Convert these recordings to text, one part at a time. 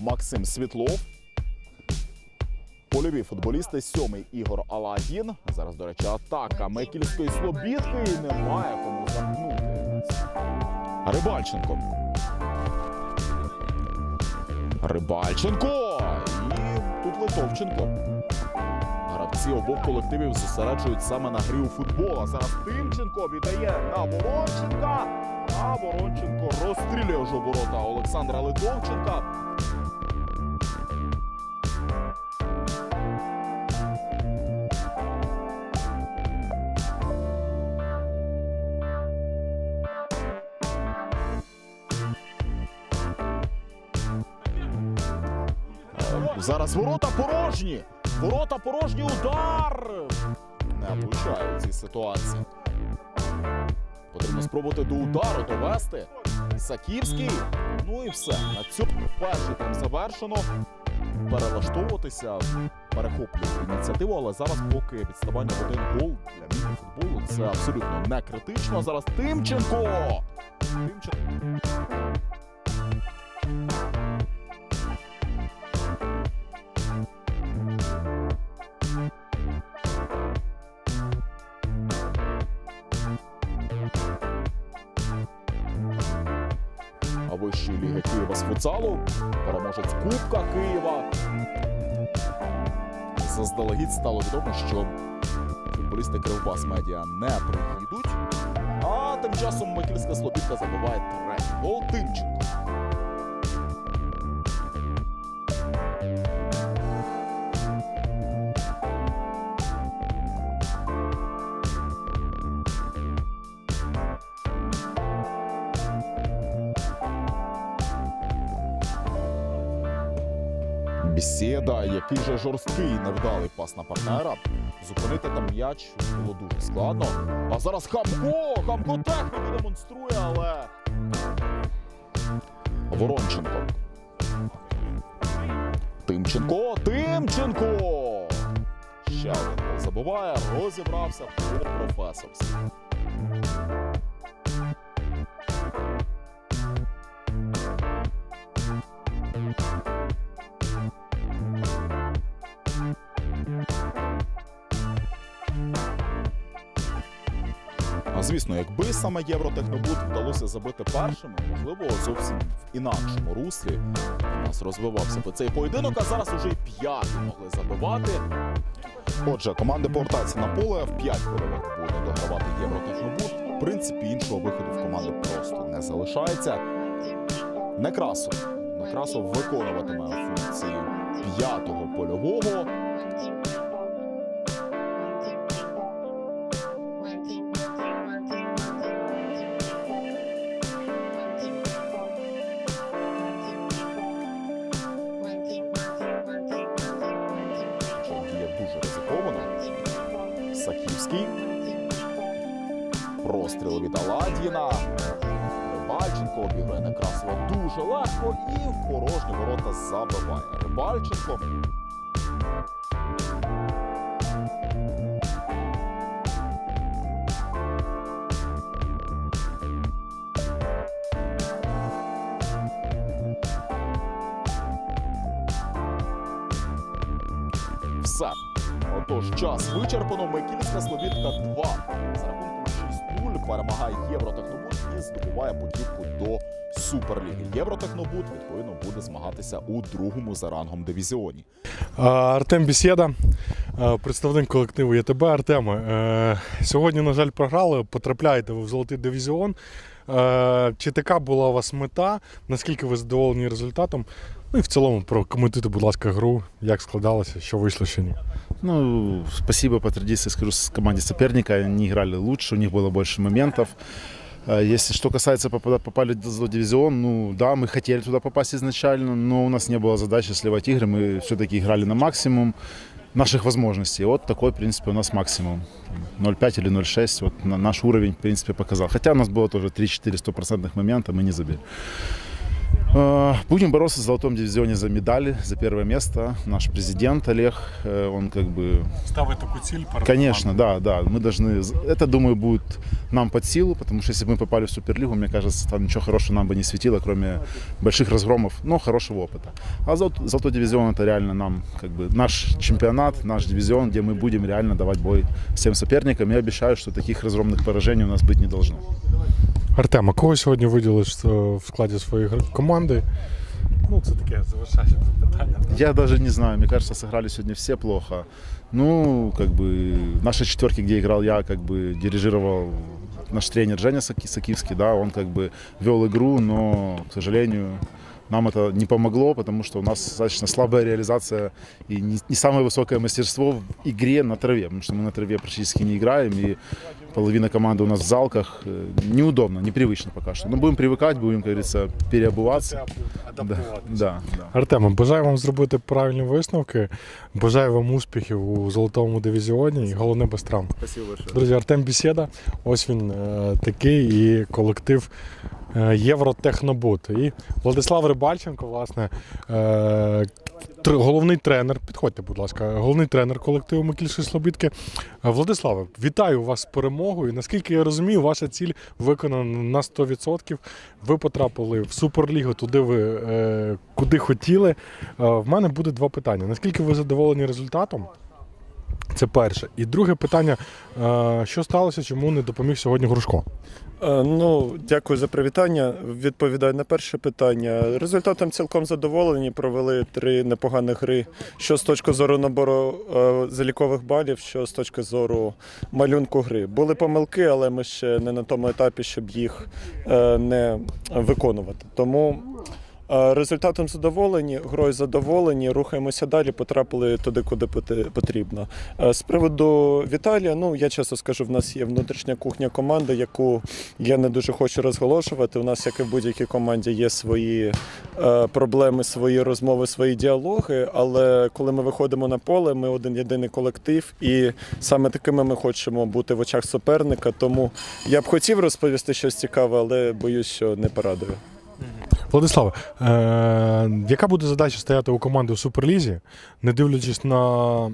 Максим Світлов. Польові футболісти, сьомий Ігор Алагін. Зараз, до речі, атака Мекільської слобідки і немає кому замкнути. Рибальченко. Рибальченко! І тут Литовченко. Гравці обох колективів зосереджують саме на грі у футбол. А зараз Тимченко віддає на Воронченка. А Воронченко розстрілює ж оборота Олександра Литовченка. Зараз ворота порожні. Ворота порожні удар. Не влучає у цій ситуації. Потрібно спробувати до удару довести. Саківський. Ну і все. На цьому перший тайм завершено. Перелаштовуватися, перехоплювати ініціативу, але зараз поки відставання в один гол для міні-футболу це абсолютно не критично. Зараз Тимченко. Тимченко. Ліги Києва з футзалу. Переможець Кубка Києва. Заздалегідь стало відомо, що футболісти Кривбас Медіа не приїдуть. А тим часом Микільська Слобідка забиває третій гол Тимченко. Бесіда, який же жорсткий невдалий пас на партнера. Зупинити там м'яч було дуже складно. А зараз Хамко! Хамко техніку демонструє, але. Воронченко. Тимченко! Тимченко! Ще один забуває, розібрався по професорськи. Звісно, якби саме Євротехнобуд вдалося забити першими, можливо, зовсім в інакшому руслі у нас розвивався би цей поєдинок, а зараз уже й п'яті могли забивати. Отже, команди повертаються на поле в п'ять польових буде догравати Євротехнобуд. В принципі, іншого виходу в команди просто не залишається. Некрасов. Некрасов виконуватиме функції п'ятого польового. Дуже ризиковано. Саківський. Простріл від Аладдіна. Рибальченко обіграє Некрасова дуже легко і в порожні ворота забиває. Рибальченко. Все. Отож, час вичерпано. Микільська Слобідка 2. За рахунком 6-0 перемагає Євротехнобуд і здобуває путівку до Суперліги. Євротехнобуд, відповідно, буде змагатися у другому за рангом дивізіоні. Артем Бісєда, представник колективу ЄТБ. Артеме, е, сьогодні, на жаль, програли. Потрапляєте ви в золотий дивізіон. Е, Чи така була у вас мета? Наскільки ви задоволені результатом? Ну і в цілому прокоментуйте, будь ласка, гру, як складалося, що вийшло, що ні. Ну, спасибо по традиции, скажу, с команде соперника. Они играли лучше, у них было больше моментов. А Если что касается попада- попали в злодивизион, ну да, мы хотели туда попасть изначально, но у нас не было задачи сливать игры, мы все-таки играли на максимум наших возможностей. Вот такой, в принципе, у нас максимум. 0,5 или 0,6, вот на- наш уровень, в принципе, показал. Хотя у нас было тоже 3-4 стопроцентных момента, мы не забили. Э, Будем бороться в золотом дивизионе за медали, за первое место. Наш президент Олег, э, он как бы Ставити таку ціль перед Конечно, да, да. Мы должны. Это, думаю, будет нам под силу, потому что если бы мы попали в Суперлигу, мне кажется, там ничего хорошего нам бы не светило, кроме больших разгромов, но хорошего опыта. А золот- золотой дивизион это реально нам, как бы, наш чемпионат, наш дивизион, где мы будем реально давать бой всем соперникам. Я обещаю, что таких разгромных поражений у нас быть не должно. Артема, кого сьогодні виділиш е, в складі своєї гр- команди? Ну, це таке завершаюче питання. Я даже не знаю, мне кажется, сыграли сегодня все плохо. Ну, как бы, наши четверки, где играл я, как бы дирижировал наш тренер Женя Саки- Сакивский, да, он как бы вел игру, но, к сожалению, нам это не помогло, потому что у нас достаточно слабая реализация и не, не самое высокое мастерство в игре на траве, потому что мы на траве практически не играем, и половина команды у нас в залках. Э, Неудобно, непривычно пока что. Но будем привыкать, будем, как говорится, переобуваться. Да, да, да. Артема, бажаю вам зробити правильні висновки. Бажаю вам успіхів у золотому дивізіоні і головне без травм. Спасибо большое. Друзі, Артем Бісєда, ось він е, такий і колектив е, Євротехнобут. І Владислав Рибальченко, власне, е, головний тренер. Підходьте, будь ласка, головний тренер колективу Микільської Слобідки. Е, Владиславе, вітаю вас з перемогою. Наскільки я розумію, ваша ціль виконана на 100%. Ви потрапили в Суперлігу, туди ви е, куди хотіли. Е, в мене буде два питання. Наскільки ви задоволені результатом? Це перше. І друге питання: е, що сталося, чому не допоміг сьогодні Грушко? Е, Ну, дякую за привітання. Відповідаю на перше питання. Результатом цілком задоволені. Провели три непогані гри. Що з точки зору набору е, залікових балів, що з точки зору малюнку гри. Були помилки, але ми ще не на тому етапі, щоб їх не виконувати. Тому. Е, Результатом задоволені, грою задоволені, рухаємося далі, потрапили туди, куди потрібно. Е, З приводу Віталія, ну я чесно скажу, в нас є внутрішня кухня команди, яку я не дуже хочу розголошувати. У нас, як і в будь-якій команді, є свої е, проблеми, свої розмови, свої діалоги. Але коли ми виходимо на поле, ми один єдиний колектив, і саме такими ми хочемо бути в очах суперника. Тому я б хотів розповісти щось цікаве, але боюсь, що не порадую. Владиславе, яка буде задача стояти у команди у Суперлізі, не дивлячись на,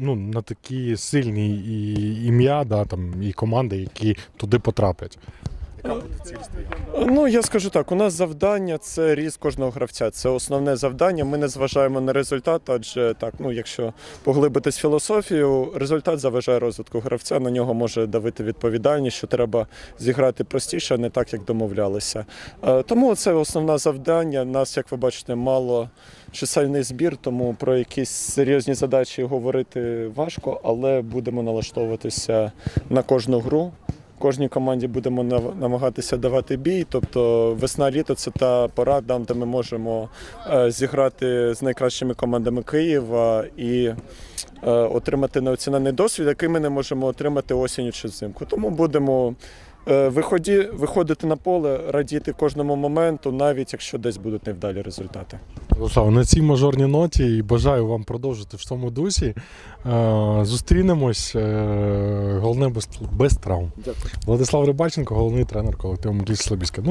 ну, на такі сильні і, ім'я, да, там, і команди, які туди потраплять? Яка буде ціль? Ну я скажу так: у нас завдання це ріст кожного гравця. Це основне завдання. Ми не зважаємо на результат, адже так, ну якщо поглибитись філософію, результат заважає розвитку гравця. На нього може давити відповідальність, що треба зіграти простіше, не так, як домовлялися. Е, Тому це основне завдання. Нас, як ви бачите, мало чисельний збір, тому про якісь серйозні задачі говорити важко, але будемо налаштовуватися на кожну гру. Кожній команді будемо намагатися давати бій. Тобто весна-літо це та пора, там, де ми можемо е, зіграти з найкращими командами Києва і е, отримати неоцінений досвід, який ми не можемо отримати осінню чи взимку. Тому будемо виході, виходити на поле, радіти кожному моменту, навіть якщо десь будуть невдалі результати. Руслав, на цій мажорній ноті і бажаю вам продовжити в тому дусі. Е, зустрінемось. Е, головне без, травм. Дякую. Владислав Рибаченко, головний тренер колективу Слобідська. Ну,